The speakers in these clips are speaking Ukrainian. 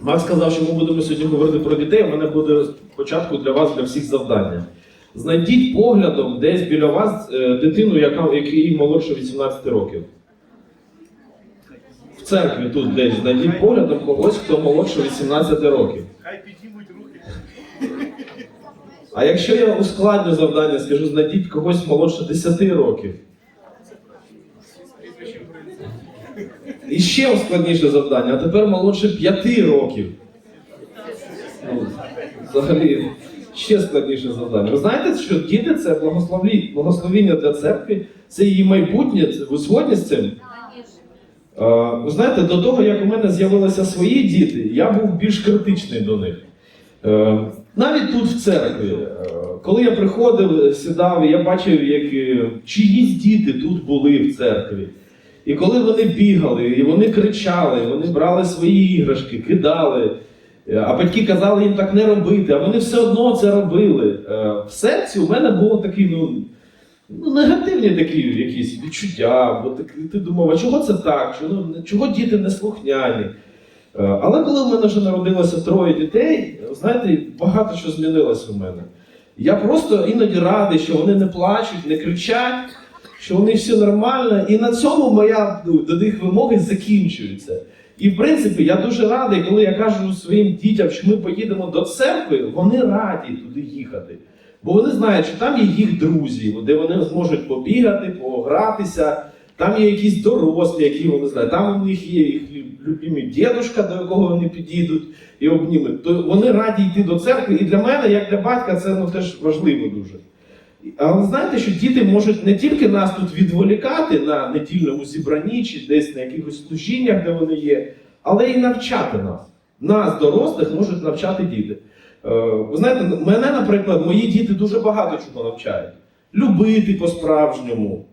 Макс сказав, що ми будемо сьогодні говорити про дітей. У мене буде спочатку для вас, для всіх завдання. Знайдіть поглядом десь біля вас е, дитину, яка, якій молодше 18 років. В церкві тут десь знайдіть поглядом когось, хто молодше 18 років. Хай піднімуть руки. А якщо я ускладню завдання, скажу, знайдіть когось молодше 10 років. І ще складніше завдання, а тепер молодше 5 років. Ну, взагалі, ще складніше завдання. Ви знаєте, що діти це благословіння для церкви, це її майбутнє. Ви згодні з цим? Ви знаєте, до того, як у мене з'явилися свої діти, я був більш критичний до них. Е, Навіть тут в церкві, е, коли я приходив, сідав, я бачив, як е, чиїсь діти тут були в церкві. І коли вони бігали, і вони кричали, вони брали свої іграшки, кидали, е, а батьки казали їм так не робити, а вони все одно це робили. Е, В серці у мене було такий, ну, ну негативні такі якісь відчуття, бо так, ти думав, а чого це так? Чого, чого діти не слухняні? Е, Але коли в мене вже народилося троє дітей, знаєте, багато що змінилося в мене. Я просто іноді радий, що вони не плачуть, не кричать, що вони всі нормально, і на цьому моя ну, до них вимоги закінчуються. І в принципі, я дуже радий, коли я кажу своїм дітям, що ми поїдемо до церкви, вони раді туди їхати. Бо вони знають, що там є їх друзі, де вони зможуть побігати, погратися. Там є якісь дорослі, які вони знають. Там у них є їх любимий дідушка, до якого вони підійдуть і обнімуть. То вони раді йти до церкви. І для мене, як для батька, це ну, теж важливо дуже. Але знаєте, що діти можуть не тільки нас тут відволікати на недільному зібранні чи десь на якихось служіннях, де вони є, але й навчати нас. Нас, дорослих, можуть навчати діти. Е, Ви знаєте, мене, наприклад, мої діти дуже багато чого навчають. Любити по-справжньому,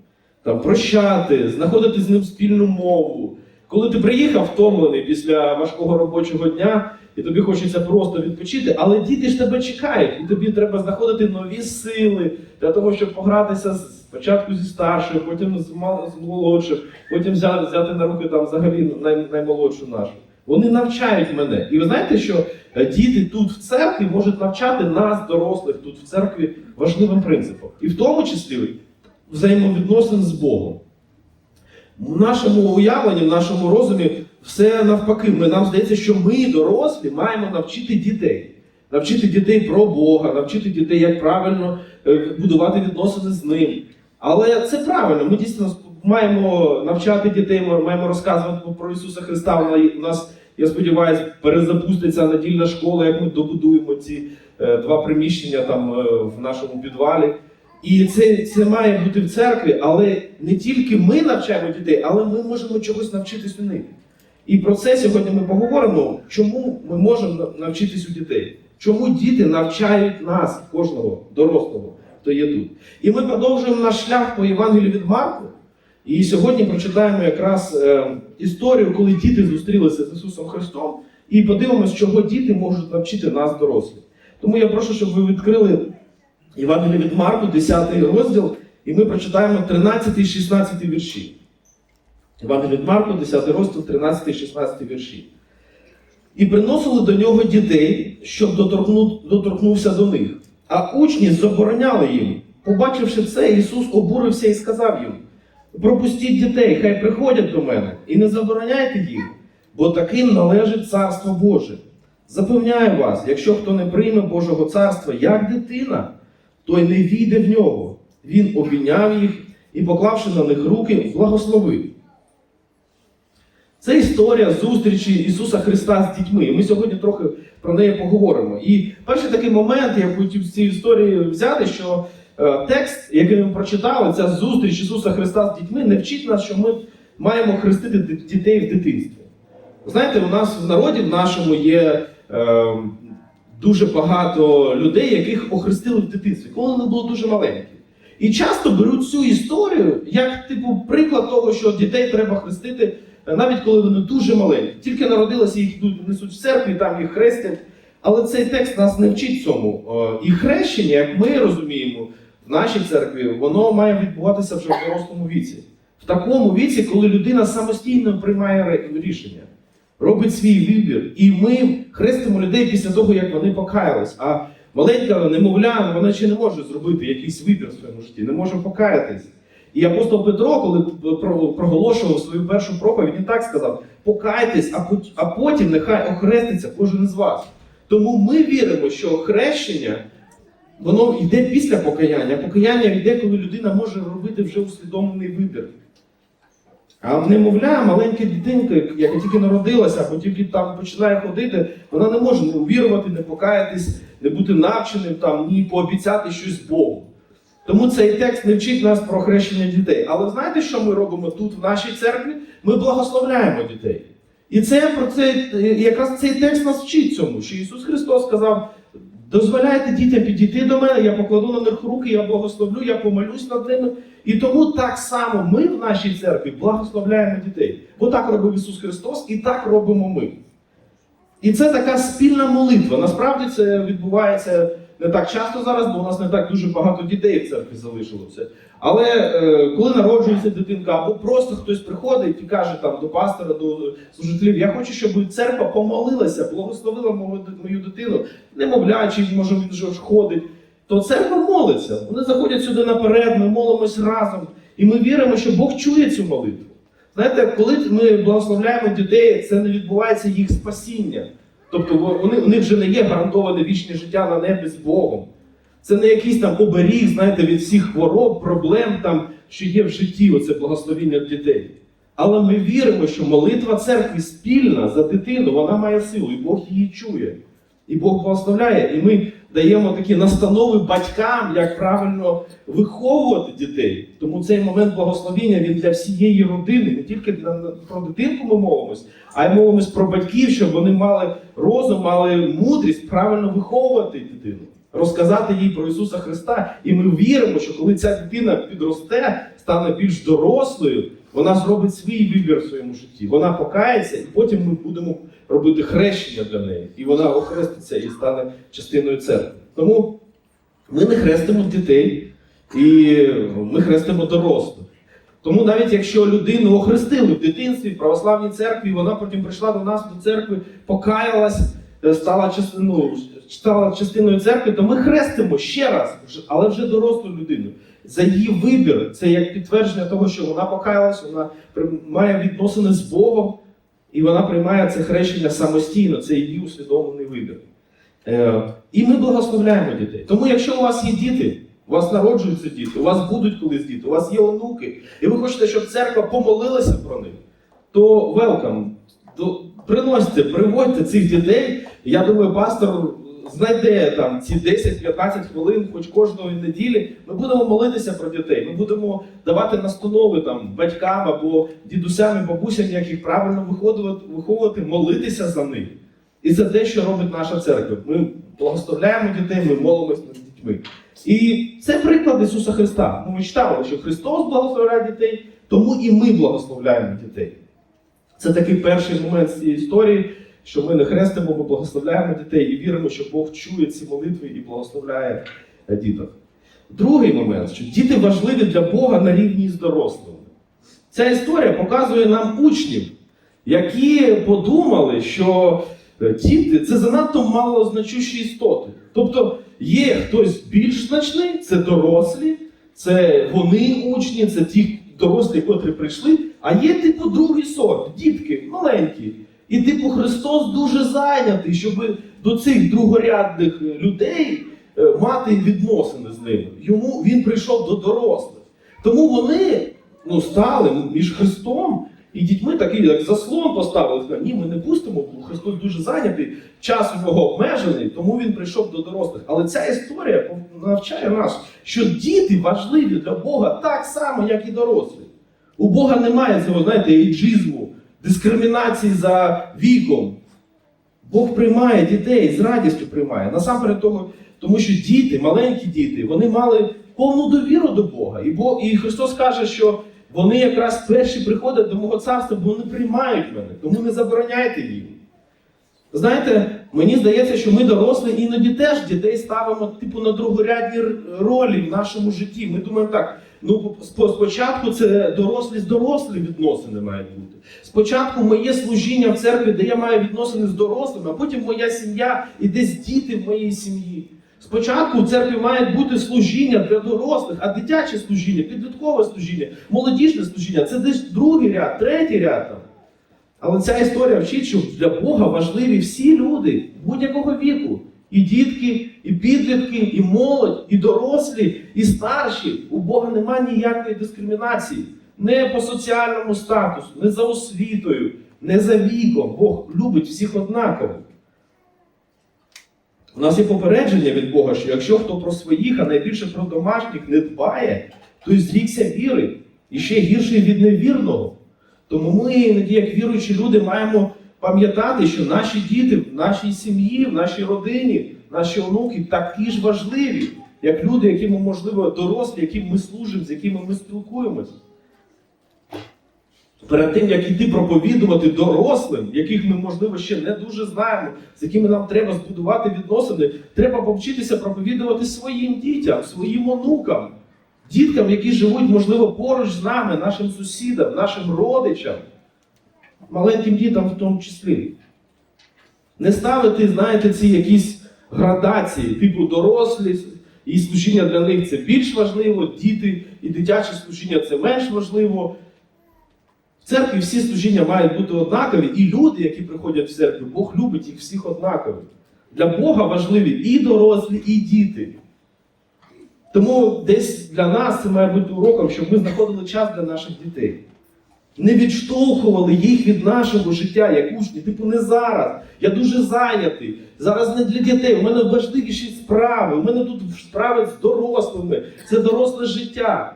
там, прощати, знаходити з ним спільну мову. Коли ти приїхав втомлений після важкого робочого дня, і тобі хочеться просто відпочити, але діти ж тебе чекають, і тобі треба знаходити нові сили для того, щоб погратися спочатку зі старшою, потім з, молодшим, потім взяти, на руки там взагалі най, наймолодшу нашу. Вони навчають мене. І ви знаєте, що е, діти тут в церкві можуть навчати нас, дорослих, тут в церкві важливим принципом. І в тому числі взаємовідносин з Богом. В нашому уявленні, в нашому розумі все навпаки. Ми, нам здається, що ми, дорослі, маємо навчити дітей. Навчити дітей про Бога, навчити дітей, як правильно е, будувати відносини з ним. Але це правильно. Ми дійсно маємо навчати дітей, ми маємо розказувати про Ісуса Христа. У нас, я сподіваюся, перезапуститься недільна школа, як ми добудуємо ці е, два приміщення там е, в нашому підвалі. І це, це має бути в церкві, але не тільки ми навчаємо дітей, але ми можемо чогось навчитись у них. І про це сьогодні ми поговоримо, чому ми можемо навчитись у дітей. Чому діти навчають нас, кожного дорослого, хто є тут. І ми продовжуємо наш шлях по Євангелію від Марку. І сьогодні прочитаємо якраз е, історію, коли діти зустрілися з Ісусом Христом, і подивимося, чого діти можуть навчити нас, дорослих. Тому я прошу, щоб ви відкрили Євангеліє від Марку, 10 розділ, і ми прочитаємо 13 і 16 вірші. Євангеліє від Марку, 10 розділ, 13 і 16 вірші. І приносили до нього дітей, щоб доторкнувся до них. А учні забороняли їм. Побачивши це, Ісус обурився і сказав їм: пропустіть дітей, хай приходять до мене, і не забороняйте їм, бо таким належить Царство Боже. Запевняю вас, якщо хто не прийме Божого царства як дитина, той не війде в нього. Він обійняв їх і, поклавши на них руки, благословив. Це історія зустрічі Ісуса Христа з дітьми. Ми сьогодні трохи про неї поговоримо. І перший такий момент, я хотів з цієї історії взяти, що е, текст, який ми прочитали, ця зустріч Ісуса Христа з дітьми, не вчить нас, що ми маємо хрестити дітей в дитинстві. Знаєте, у нас в народі в нашому є е, дуже багато людей, яких охрестили в дитинстві, коли вони були дуже маленькі. І часто беруть цю історію як типу приклад того, що дітей треба хрестити, навіть коли вони дуже маленькі. Тільки народилися, їх несуть в церкві, там їх хрестять. Але цей текст нас не вчить цьому. Е, І хрещення, як ми розуміємо, в нашій церкві, воно має відбуватися вже в дорослому віці. В такому віці, коли людина самостійно приймає рішення. робить свій вибір. І ми хрестимо людей після того, як вони покаялись. А маленька немовля, вона ще не може зробити якийсь вибір в своєму житті, не може покаятись. І апостол Петро, коли проголошував свою першу проповідь, він так сказав: покайтесь, а потім нехай охреститься кожен із вас. Тому ми віримо, що хрещення воно йде після покаяння. Покаяння йде, коли людина може робити вже усвідомлений вибір. А немовля, маленька дитинка, яка тільки народилася, або тільки там починає ходити, вона не може не увірувати, не покаятись, не бути навченим, там, ні пообіцяти щось Богу. Тому цей текст не вчить нас про хрещення дітей. Але знаєте, що ми робимо тут, в нашій церкві? Ми благословляємо дітей. І це про це якраз цей текст нас вчить цьому, що Ісус Христос сказав: дозволяйте дітям підійти до мене, я покладу на них руки, я благословлю, я помолюсь над ними. І тому так само ми в нашій церкві благословляємо дітей. Бо так робив Ісус Христос, і так робимо ми. І це така спільна молитва. Насправді це відбувається не так часто зараз, бо у нас не так дуже багато дітей в церкві залишилося. Але е, коли народжується дитинка, або просто хтось приходить і каже там до пастора, до служителів, я хочу, щоб церква помолилася, благословила мою, мою дитину, немовля, чи може він вже ходить, то церква молиться. Вони заходять сюди наперед, ми молимось разом, і ми віримо, що Бог чує цю молитву. Знаєте, коли ми благословляємо дітей, це не відбувається їх спасіння. Тобто вони, у них вже не є гарантоване вічне життя на небі з Богом. Це не якийсь там оберіг, знаєте, від всіх хвороб, проблем, там, що є в житті, оце благословіння дітей. Але ми віримо, що молитва церкви спільна за дитину, вона має силу, і Бог її чує. І Бог благословляє. І ми даємо такі настанови батькам, як правильно виховувати дітей. Тому цей момент благословіння він для всієї родини, не тільки для про дитинку ми мовимось, а й мовимось про батьків, щоб вони мали розум, мали мудрість правильно виховувати дитину, розказати їй про Ісуса Христа. І ми віримо, що коли ця дитина підросте, стане більш дорослою, вона зробить свій вибір в своєму житті. Вона покається, і потім ми будемо робити хрещення для неї. І вона охреститься і стане частиною церкви. Тому ми не хрестимо дітей, і ми хрестимо дорослих. Тому навіть якщо людину охрестили в дитинстві, в православній церкві, вона потім прийшла до нас до церкви, покаялась, е, стала, част- ну, стала частиною церкви, то ми хрестимо ще раз, але вже дорослу людину. За її вибір, це як підтвердження того, що вона покаялась, вона має відносини з Богом, і вона приймає це хрещення самостійно, це її усвідомлений вибір. Е, і ми благословляємо дітей. Тому, якщо у вас є діти, у вас народжуються діти, у вас будуть колись діти, у вас є онуки, і ви хочете, щоб церква помолилася про них, то велкам, приносьте, приводьте цих дітей. Я думаю, пастор знайде там ці 10-15 хвилин, хоч кожної неділі. Ми будемо молитися про дітей. Ми будемо давати настанови там батькам або дідусям і бабусям, як їх правильно виховувати, молитися за них. І це те, що робить наша церква. Ми благословляємо дітей, ми молимося над дітьми. І це приклад Ісуса Христа. Ну, Ми читали, що Христос благословляє дітей, тому і ми благословляємо дітей. Це такий перший момент з цієї історії, що ми не хрестимо, ми благословляємо дітей і віримо, що Бог чує ці молитви і благословляє е, діток. Другий момент, що діти важливі для Бога на рівні з дорослими. Ця історія показує нам учнів, які подумали, що е, діти це занадто малозначущі істоти. Тобто є хтось більш значний, це дорослі, це вони учні, це ті дорослі, котрі прийшли, а є типу другий сорт, дітки маленькі. І типу Христос дуже зайнятий, щоб до цих другорядних людей е, мати відносини з ними. Йому він прийшов до дорослих. Тому вони ну, стали між Христом і дітьми такий, як заслон поставили. Сказали, Ні, ми не пустимо, бо Христос дуже зайнятий, час у нього обмежений, тому він прийшов до дорослих. Але ця історія навчає нас, що діти важливі для Бога так само, як і дорослі. У Бога немає цього, знаєте, ейджизму, дискримінації за віком. Бог приймає дітей, з радістю приймає. Насамперед того, тому що діти, маленькі діти, вони мали повну довіру до Бога. І, Бог, і Христос каже, що вони якраз перші приходять до мого царства, бо вони приймають мене, тому не забороняйте їм. Знаєте, мені здається, що ми дорослі іноді теж дітей ставимо типу на другорядні ролі в нашому житті. Ми думаємо так, Ну, спочатку це дорослі з дорослі відносини мають бути. Спочатку моє служіння в церкві, де я маю відносини з дорослими, а потім моя сім'я і десь діти в моїй сім'ї. Спочатку в церкві має бути служіння для дорослих, а дитяче служіння, підліткове служіння, молодіжне служіння це десь другий ряд, третій ряд там. Але ця історія вчить, що для Бога важливі всі люди будь-якого віку. І дітки, і підлітки, і молодь, і дорослі, і старші. У Бога немає ніякої дискримінації. Не по соціальному статусу, не за освітою, не за віком. Бог любить всіх однаково. У нас є попередження від Бога, що якщо хто про своїх, а найбільше про домашніх не дбає, то й зрікся віри, і ще гірше від невірного. Тому ми, як віруючі люди, маємо пам'ятати, що наші діти в нашій сім'ї, в нашій родині, наші онуки такі ж важливі, як люди, які ми, можливо, дорослі, яким ми служимо, з якими ми спілкуємося. Перед тим, як іти проповідувати дорослим, яких ми, можливо, ще не дуже знаємо, з якими нам треба збудувати відносини, треба повчитися проповідувати своїм дітям, своїм онукам, діткам, які живуть, можливо, поруч з нами, нашим сусідам, нашим родичам, маленьким дітям в тому числі. Не ставити, знаєте, ці якісь градації, типу дорослі, і служіння для них це більш важливо, діти і дитяче служіння це менш важливо. В церкві всі служіння мають бути однакові, і люди, які приходять в церкву, Бог любить їх всіх однаково. Для Бога важливі і дорослі, і діти. Тому десь для нас це має бути уроком, щоб ми знаходили час для наших дітей. Не відштовхували їх від нашого життя, як учні. Типу, не зараз. Я дуже зайнятий. Зараз не для дітей. У мене важливіші справи. У мене тут справи з дорослими. Це доросле життя.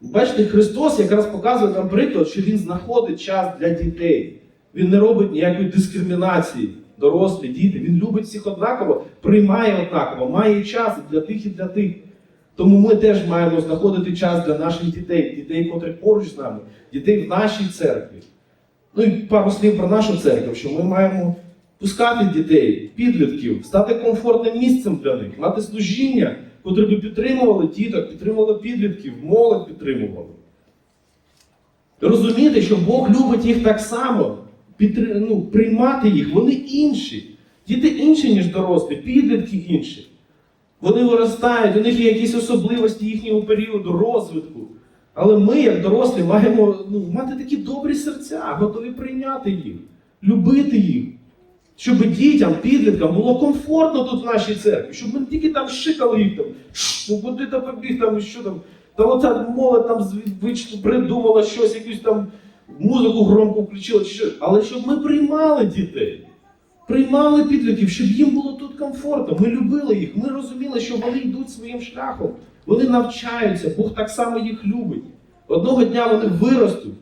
Бачите, Христос якраз показує нам приклад, що Він знаходить час для дітей. Він не робить ніякої дискримінації. Дорослі, діти. Він любить всіх однаково, приймає однаково, має час і для тих, і для тих. Тому ми теж маємо знаходити час для наших дітей, дітей, котрі поруч з нами, дітей в нашій церкві. Ну і пару слів про нашу церкву, що ми маємо пускати дітей, підлітків, стати комфортним місцем для них, мати служіння, котре би підтримували діток, підтримували підлітків, молодь підтримували. Розуміти, що Бог любить їх так само, підтри- ну, приймати їх, вони інші. Діти інші, ніж дорослі, підлітки інші. Вони виростають, у них є якісь особливості їхнього періоду розвитку. Але ми, як дорослі, маємо ну, мати такі добрі серця, готові прийняти їх, любити їх. Щоб дітям, підліткам було комфортно тут в нашій церкві, щоб ми тільки там шикали їх там, «Шш, ну куди там побіг, там, що там. Та оця молодь там придумала щось, якусь там музику громко включила, чи що. Але щоб ми приймали дітей, приймали підлітків, щоб їм було тут комфортно. Ми любили їх, ми розуміли, що вони йдуть своїм шляхом, вони навчаються, Бог так само їх любить. Одного дня вони виростуть.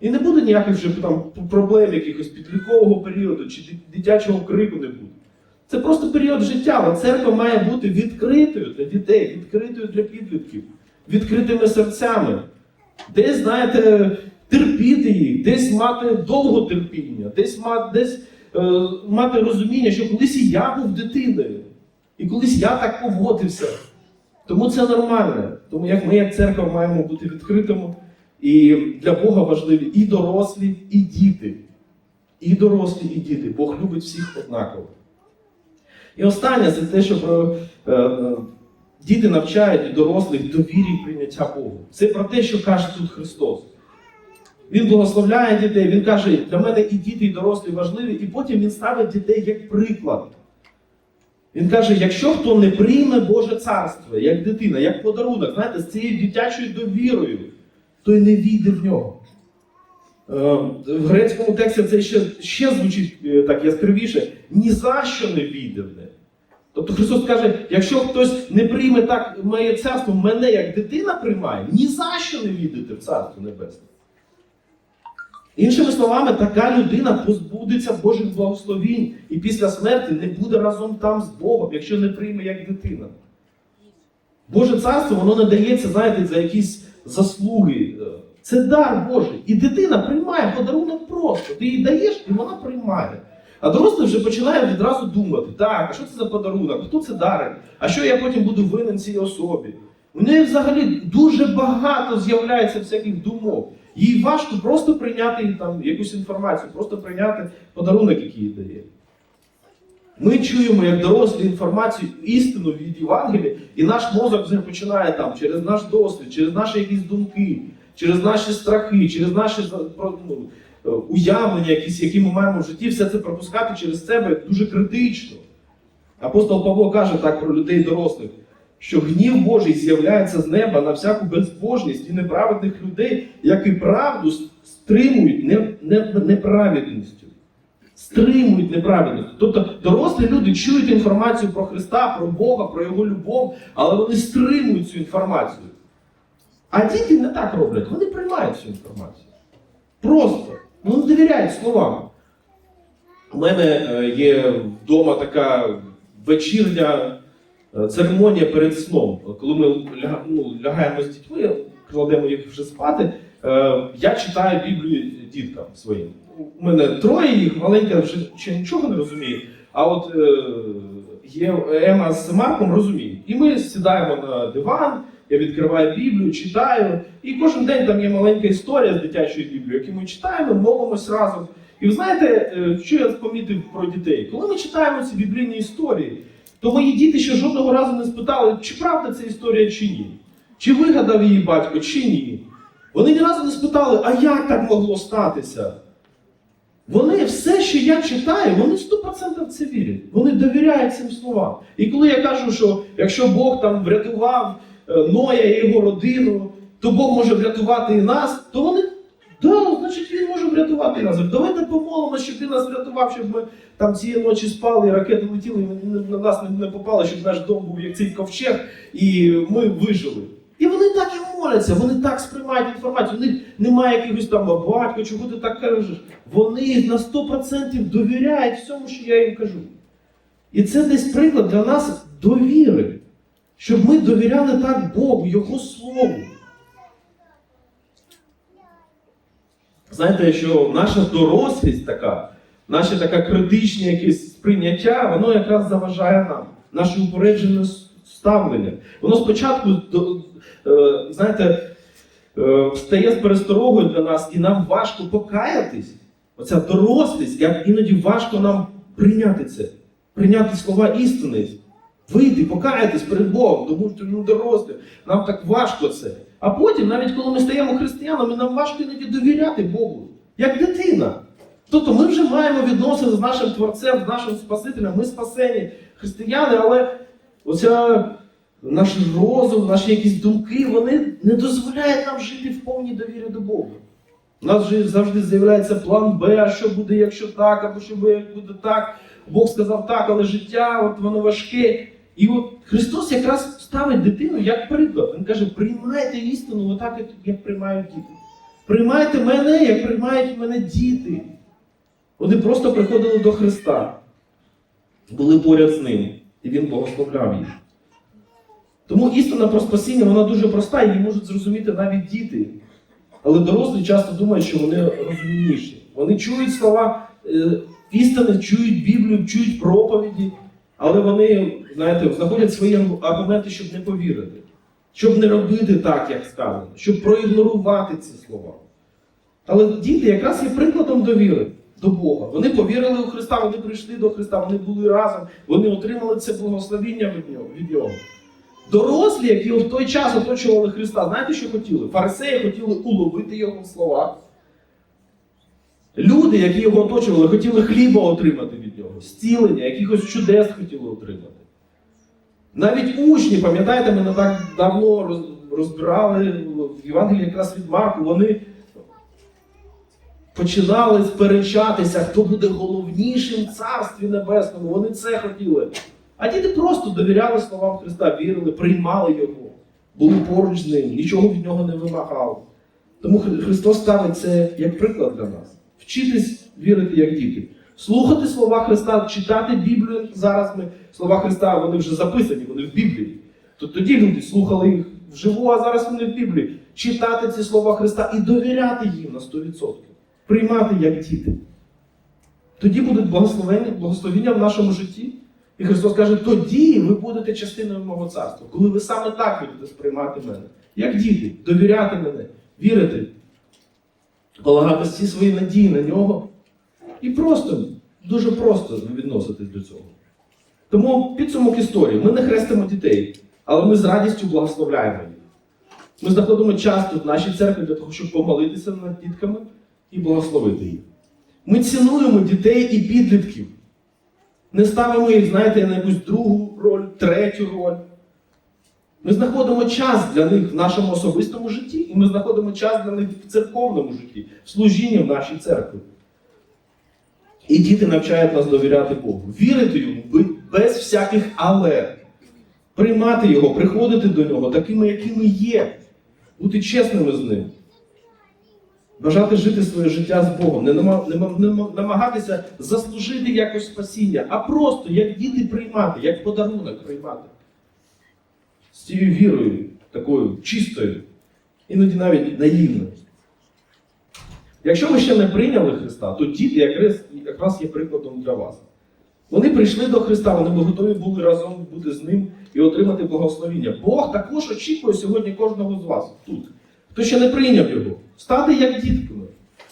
І не буде ніяких вже там проблем якихось підліткового періоду чи дитячого крику не буде. Це просто період життя, але церква має бути відкритою для дітей, відкритою для підлітків, відкритими серцями. Десь, знаєте, терпіти їх, десь мати довго терпіння, десь мати, десь, мати розуміння, що колись і я був дитиною, і колись я так поводився. Тому це нормально. Тому як ми, як церква, маємо бути відкритими. І для Бога важливі і дорослі, і діти. І дорослі, і діти. Бог любить всіх однаково. І останнє це те, що про, е, е, діти навчають і дорослих довірі і прийняття Богу. Це про те, що каже тут Христос. Він благословляє дітей, він каже, для мене і діти, і дорослі важливі, і потім він ставить дітей як приклад. Він каже: якщо хто не прийме Боже царство, як дитина, як подарунок, знаєте, з цією дитячою довірою, той не війде в нього. Е, В грецькому тексті це ще, ще звучить е, так яскравіше: ні за що не війде в неї. Тобто Христос каже, якщо хтось не прийме так моє царство, мене як дитина приймає, ні за що не війдете в царство небесне. Іншими словами, така людина позбудеться Божих благословінь і після смерті не буде разом там з Богом, якщо не прийме як дитина. Боже царство, воно не дається, знаєте, за якісь заслуги. Це дар Божий. І дитина приймає подарунок просто. Ти їй даєш, і вона приймає. А дорослий вже починає відразу думати: так, а що це за подарунок? Хто це дарить? А що я потім буду винен цій особі? У неї взагалі дуже багато з'являється всяких думок. Їй важко просто прийняти там якусь інформацію, просто прийняти подарунок, який їй дає. Ми чуємо як дорослі інформацію, істину від Євангелія, і наш мозок вже починає там через наш досвід, через наші якісь думки, через наші страхи, через наші ну, уявлення, якісь, які ми маємо в житті, все це пропускати через себе дуже критично. Апостол Павло каже так про людей дорослих, що гнів Божий з'являється з неба на всяку безбожність і неправедних людей, як і правду стримують не, не, неправедністю. Стримують неправедність. Тобто дорослі люди чують інформацію про Христа, про Бога, про Його любов, але вони стримують цю інформацію. А діти не так роблять, вони приймають цю інформацію. Просто. Ну, не довіряють словам. У мене е, є вдома така вечірня церемонія перед сном. Коли ми ну, лягаємо з дітьми, кладемо їх вже спати, е, я читаю Біблію діткам своїм. У мене троє їх, маленька вже ще нічого не розуміє. А от е, є Ема з Марком розуміють. І ми сідаємо на диван, я відкриваю Біблію, читаю. І кожен день там є маленька історія з дитячої Біблії, яку ми читаємо, молимось разом. І ви знаєте, е, що я помітив про дітей? Коли ми читаємо ці біблійні історії, то мої діти ще жодного разу не спитали, чи правда ця історія, чи ні. Чи вигадав її батько, чи ні. Вони ні разу не спитали, а як так могло статися? Вони все, що я читаю, вони 100% в це вірять. Вони довіряють цим словам. І коли я кажу, що якщо Бог там врятував е, Ноя і його родину, то Бог може врятувати і нас, то вони, да, значить він може врятувати нас. Давайте помолимося, щоб він нас врятував, щоб ми там цієї ночі спали, і ракети летіли, і на- на нас не- попали, щоб наш дом був як цей ковчег, і ми вижили. І вони так і моляться, вони так сприймають інформацію. У них немає якихось там «А, батько, чого ти так кажеш. Вони на 100% довіряють всьому, що я їм кажу. І це десь приклад для нас довіри, щоб ми довіряли так Богу, Його Слову. Знаєте, що наша дорослість така, наше таке критичне якесь сприйняття, воно якраз заважає нам, наше упереджене ставлення. Воно спочатку, е, знаєте, е, стає з пересторогою для нас, і нам важко покаятись. Оця дорослість, як іноді важко нам прийняти це, прийняти слова істини, вийти, покаятись перед Богом, тому що ми дорослі, нам так важко це. А потім, навіть коли ми стаємо християнами, нам важко іноді довіряти Богу, як дитина. Тобто ми вже маємо відносини з нашим Творцем, з нашим Спасителем, ми спасені християни, але оця наш розум, наші якісь думки, вони не дозволяють нам жити в повній довірі до Бога. У нас же завжди з'являється план Б, а що буде, якщо так, або що буде, так. Бог сказав так, але життя, от воно важке. І от Христос якраз ставить дитину як приклад. Він каже: приймайте істину отак, як, приймають діти. Приймайте мене, як приймають мене діти. Вони просто приходили до Христа, були поряд з ним, і Він благословляв їх. Тому істина про спасіння вона дуже проста, її можуть зрозуміти навіть діти. Але дорослі часто думають, що вони розумніші. Вони чують слова е, істини, чують Біблію, чують проповіді, але вони, знаєте, знаходять свої аргументи, щоб не повірити, щоб не робити так, як сказано, щоб проігнорувати ці слова. Але діти якраз є прикладом довіри до Бога. Вони повірили у Христа, вони прийшли до Христа, вони були разом, вони отримали це благословіння від нього. Від нього. Дорослі, які в той час оточували Христа, знаєте, що хотіли? Фарисеї хотіли уловити його в словах. Люди, які його оточували, хотіли хліба отримати від нього, зцілення, якихось чудес хотіли отримати. Навіть учні, пам'ятаєте, ми не так давно розбирали в Євангелії якраз від Марку, вони починали сперечатися, хто буде головнішим в Царстві Небесному. Вони це хотіли. А діти просто довіряли словам Христа, вірили, приймали його, були поруч з ним, нічого від нього не вимагали. Тому Христос ставить це як приклад для нас. Вчитись вірити як діти. Слухати слова Христа, читати Біблію. Зараз ми слова Христа вони вже записані, вони в Біблії. То тоді люди слухали їх вживу, а зараз вони в Біблії. Читати ці слова Христа і довіряти їм на 100%. Приймати як діти. Тоді будуть благословення, благословення в нашому житті. І Христос каже, тоді ви будете частиною мого царства, коли ви саме так будете сприймати мене, як діти, довіряти мене, вірити, полагати всі свої надії на нього і просто, дуже просто відноситись до цього. Тому підсумок історії. Ми не хрестимо дітей, але ми з радістю благословляємо їх. Ми знаходимо час тут в нашій церкві для того, щоб помолитися над дітками і благословити їх. Ми цінуємо дітей і підлітків. Не ставимо їх, знаєте, на якусь другу роль, третю роль. Ми знаходимо час для них в нашому особистому житті, і ми знаходимо час для них в церковному житті, в служінні в нашій церкві. І діти навчають нас довіряти Богу, вірити йому без всяких але, приймати його, приходити до нього такими, якими є, бути чесними з ним. Бажати жити своє життя з Богом, не нама- не ма- не ма- намагатися заслужити якось спасіння, а просто як діти приймати, як подарунок приймати. З цією вірою, такою чистою, іноді навіть наївною. Якщо ви ще не прийняли Христа, то діти якраз, є прикладом для вас. Вони прийшли до Христа, вони готові були разом бути з ним і отримати благословіння. Бог також очікує сьогодні кожного з вас тут, хто ще не прийняв його, стати як дітками,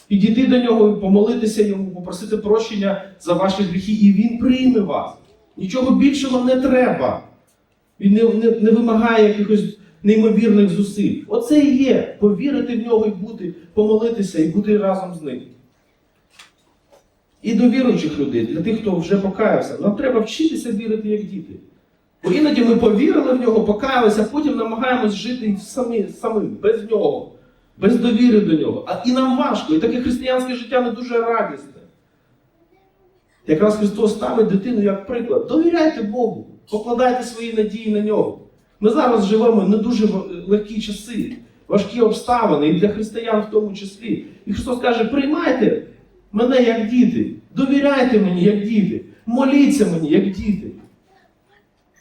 підійти до нього помолитися йому, попросити прощення за ваші гріхи, і він прийме вас. Нічого більшого не треба. Він не, не, не вимагає якихось неймовірних зусиль. Оце і є повірити в нього і бути, помолитися і бути разом з ним. І до віруючих людей, для тих, хто вже покаявся, нам треба вчитися вірити як діти. Бо іноді ми повірили в нього, покаялися, а потім намагаємось жити самі, самим, без нього, без довіри до нього. А і нам важко, і таке християнське життя не дуже радісне. Якраз Христос ставить дитину як приклад. Довіряйте Богу, покладайте свої надії на нього. Ми зараз живемо не дуже легкі часи, важкі обставини, і для християн в тому числі. І Христос каже: приймайте мене як діти, довіряйте мені як діти, моліться мені як діти.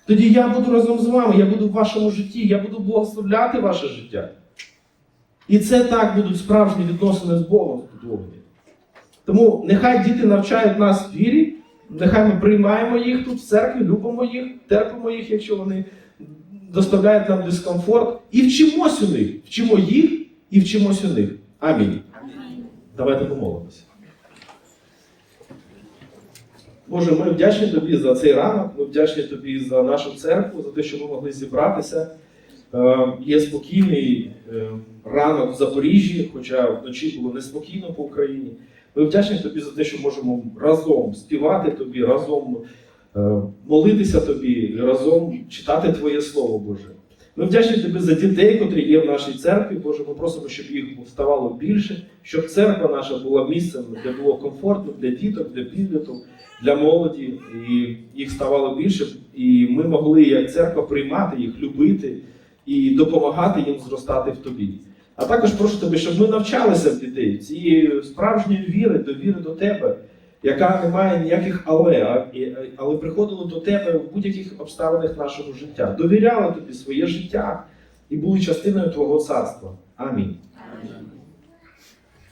Тоді я буду разом з вами, я буду в вашому житті, я буду благословляти ваше життя. І це так будуть справжні відносини з Богом. Тому нехай діти навчають нас вірі, нехай ми приймаємо їх тут в церкві, любимо їх, терпимо їх, якщо вони доставляють нам дискомфорт, і вчимось у них. Вчимо їх і вчимось у них. Амінь. Давайте помолимося. Боже, ми вдячні тобі за цей ранок, ми вдячні тобі за нашу церкву, за те, що ми могли зібратися. Е, Є спокійний е, ранок в Запоріжжі, хоча вночі було неспокійно по Україні. Ми вдячні тобі за те, що можемо разом співати тобі, разом е, молитися тобі, разом читати Твоє Слово, Боже. Ми вдячні тобі за дітей, котрі є в нашій церкві. Боже, ми просимо, щоб їх ставало більше, щоб церква наша була місцем, де було комфортно для діток, для підліток, для молоді, і їх ставало більше. І ми могли, як церква, приймати їх, любити і допомагати їм зростати в тобі. А також прошу тебе, щоб ми навчалися в дітей цієї справжньої віри, довіри до тебе, яка не має ніяких але, але приходила до тебе в будь-яких обставинах нашого життя, довіряла тобі своє життя і були частиною Твого царства. Амінь.